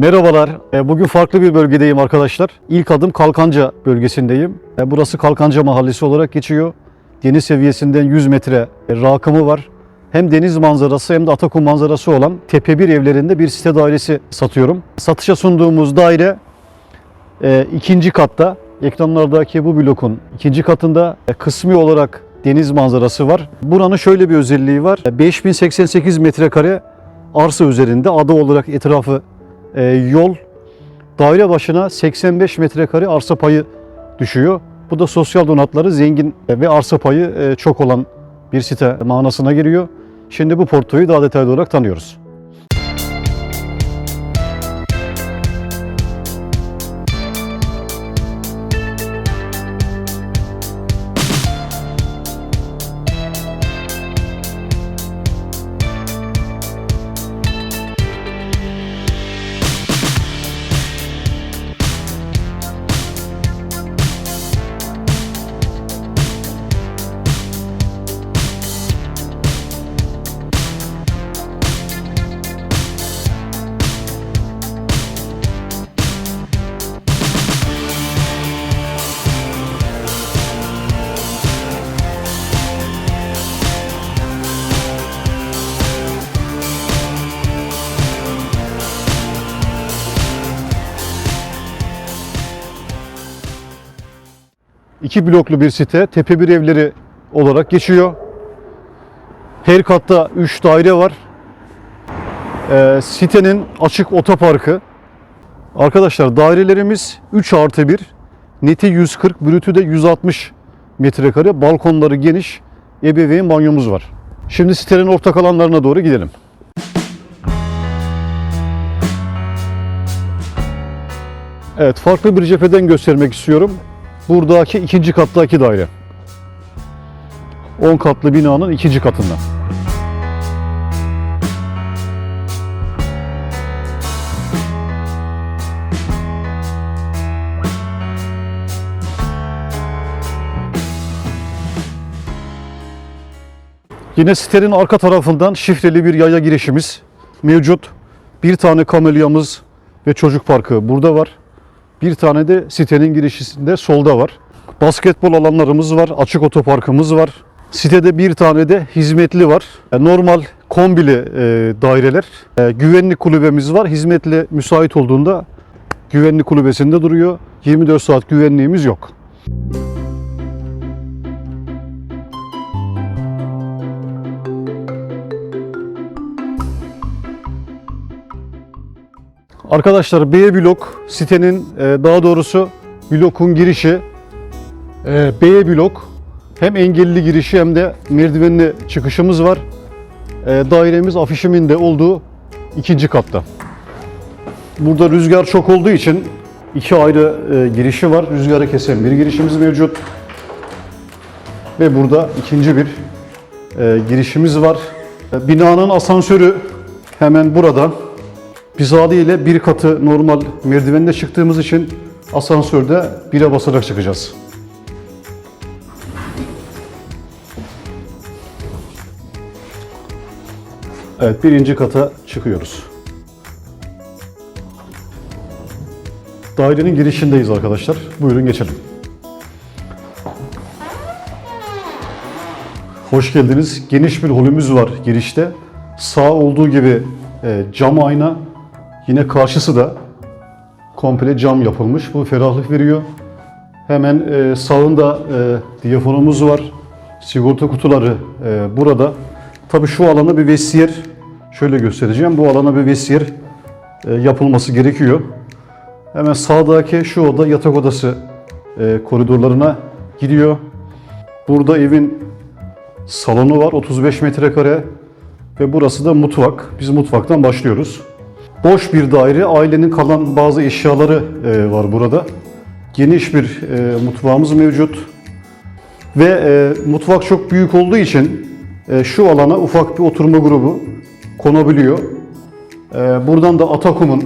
Merhabalar. E, Bugün farklı bir bölgedeyim arkadaşlar. İlk adım Kalkanca bölgesindeyim. E, Burası Kalkanca Mahallesi olarak geçiyor. Deniz seviyesinden 100 metre e, rakımı var. Hem deniz manzarası hem de Atakum manzarası olan Tepe 1 evlerinde bir site dairesi satıyorum. Satışa sunduğumuz daire ikinci katta. Ekranlardaki bu blokun ikinci katında kısmi olarak deniz manzarası var. Buranın şöyle bir özelliği var. E, 5088 metrekare arsa üzerinde ada olarak etrafı e, yol. Daire başına 85 metrekare arsa payı düşüyor. Bu da sosyal donatları zengin ve arsa payı e, çok olan bir site manasına geliyor. Şimdi bu portföyü daha detaylı olarak tanıyoruz. İki bloklu bir site, tepe bir evleri olarak geçiyor. Her katta 3 daire var. Ee, sitenin açık otoparkı. Arkadaşlar dairelerimiz 3 artı 1. Neti 140, brütü de 160 metrekare. Balkonları geniş. Ebeveyn banyomuz var. Şimdi sitenin ortak alanlarına doğru gidelim. Evet, farklı bir cepheden göstermek istiyorum. Buradaki ikinci kattaki daire. 10 katlı binanın ikinci katında. Yine sitenin arka tarafından şifreli bir yaya girişimiz mevcut. Bir tane kamelyamız ve çocuk parkı burada var. Bir tane de sitenin girişinde solda var. Basketbol alanlarımız var, açık otoparkımız var. Sitede bir tane de hizmetli var. E, Normal kombili e, daireler. E, güvenlik kulübemiz var. Hizmetli müsait olduğunda güvenlik kulübesinde duruyor. 24 saat güvenliğimiz yok. Arkadaşlar B blok sitenin e, daha doğrusu blokun girişi e, B blok hem engelli girişi hem de merdivenli çıkışımız var. E, Dairemiz afişimin de olduğu ikinci katta. Burada rüzgar çok olduğu için iki ayrı girişi var. Rüzgarı kesen bir girişimiz mevcut. Ve burada ikinci bir girişimiz var. Binanın asansörü hemen burada. Biz haliyle bir katı normal merdivenle çıktığımız için asansörde bire basarak çıkacağız. Evet birinci kata çıkıyoruz. Dairenin girişindeyiz arkadaşlar. Buyurun geçelim. Hoş geldiniz. Geniş bir holümüz var girişte. Sağ olduğu gibi e, cam ayna, yine karşısı da komple cam yapılmış. Bu ferahlık veriyor. Hemen e, sağında e, diyafonumuz var. Sigorta kutuları e, burada. Tabii şu alana bir vestiyer şöyle göstereceğim. Bu alana bir vestiyer e, yapılması gerekiyor. Hemen sağdaki şu oda yatak odası e, koridorlarına gidiyor. Burada evin salonu var 35 metrekare ve burası da mutfak. Biz mutfaktan başlıyoruz. Boş bir daire, ailenin kalan bazı eşyaları e, var burada. Geniş bir e, mutfağımız mevcut. Ve e, mutfak çok büyük olduğu için e, şu alana ufak bir oturma grubu konabiliyor. E, buradan da Atakum'un e,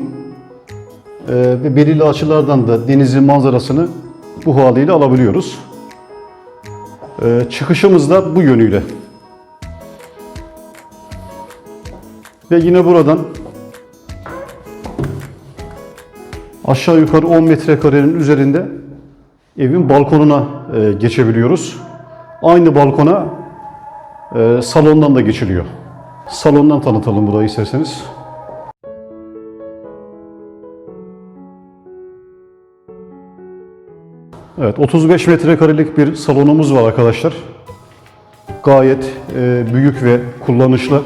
ve belirli açılardan da denizin manzarasını bu haliyle alabiliyoruz. E, çıkışımız da bu yönüyle. Ve yine buradan Aşağı yukarı 10 metrekarenin üzerinde evin balkonuna e, geçebiliyoruz. Aynı balkona e, salondan da geçiliyor. Salondan tanıtalım burayı isterseniz. Evet 35 metrekarelik bir salonumuz var arkadaşlar. Gayet e, büyük ve kullanışlı.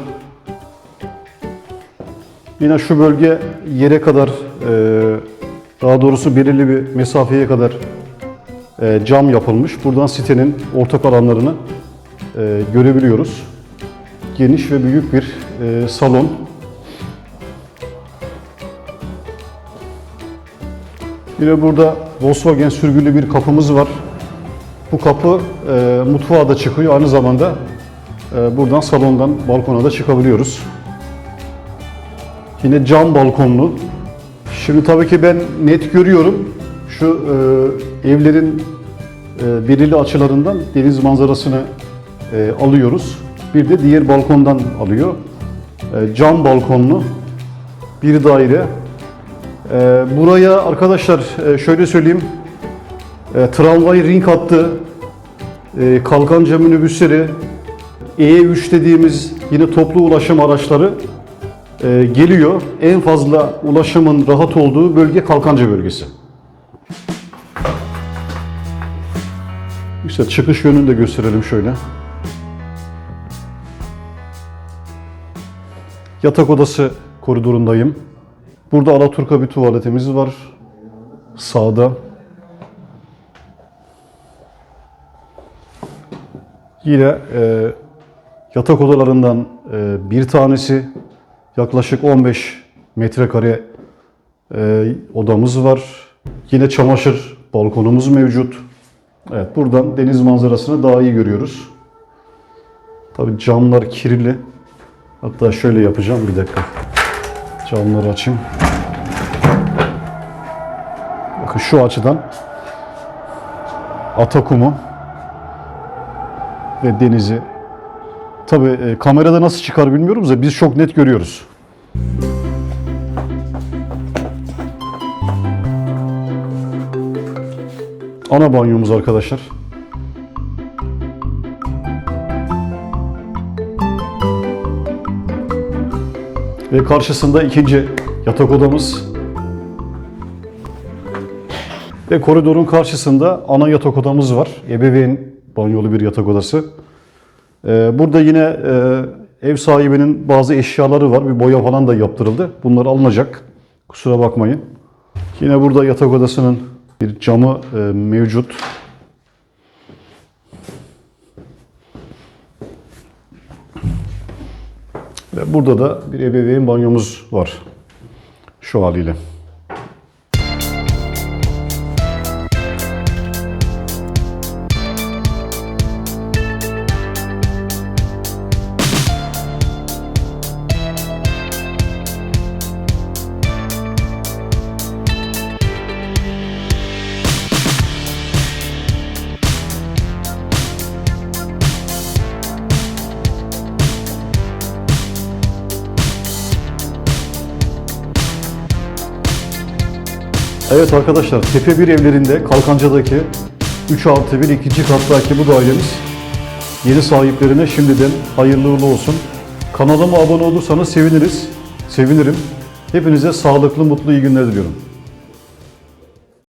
Yine şu bölge yere kadar, e, daha doğrusu belirli bir mesafeye kadar e, cam yapılmış. Buradan sitenin ortak alanlarını e, görebiliyoruz. Geniş ve büyük bir e, salon. Yine burada Volkswagen sürgülü bir kapımız var. Bu kapı e, mutfağa da çıkıyor. Aynı zamanda e, buradan salondan balkona da çıkabiliyoruz. Yine cam balkonlu. Şimdi tabii ki ben net görüyorum. Şu e, evlerin e, belirli açılarından deniz manzarasını e, alıyoruz. Bir de diğer balkondan alıyor. E, cam balkonlu bir daire. E, buraya arkadaşlar e, şöyle söyleyeyim. E, tramvay ring hattı, e, kalkanca minibüsleri, E3 dediğimiz yine toplu ulaşım araçları e, geliyor. En fazla ulaşımın rahat olduğu bölge Kalkanca bölgesi. İşte çıkış yönünü de gösterelim şöyle. Yatak odası koridorundayım. Burada Alaturka bir tuvaletimiz var. Sağda. Yine e, yatak odalarından e, bir tanesi yaklaşık 15 metrekare e, odamız var. Yine çamaşır balkonumuz mevcut. Evet buradan deniz manzarasını daha iyi görüyoruz. Tabii camlar kirli. Hatta şöyle yapacağım bir dakika. Camları açayım. Bakın şu açıdan Atakum'u ve denizi Tabii e, kamerada nasıl çıkar bilmiyorum da biz çok net görüyoruz. Ana banyomuz arkadaşlar. Ve karşısında ikinci yatak odamız. Ve koridorun karşısında ana yatak odamız var. Ebeveyn banyolu bir yatak odası. Ee, Burada yine e, ev sahibinin bazı eşyaları var. Bir boya falan da yaptırıldı. Bunlar alınacak. Kusura bakmayın. Yine burada yatak odasının bir camı e, mevcut. Ve burada da bir ebeveyn banyomuz var. Şu haliyle. Evet arkadaşlar Tepe bir evlerinde Kalkanca'daki 3 artı 1 ikinci kattaki bu dairemiz yeni sahiplerine şimdiden hayırlı uğurlu olsun. Kanalıma abone olursanız seviniriz. Sevinirim. Hepinize sağlıklı, mutlu, iyi günler diliyorum.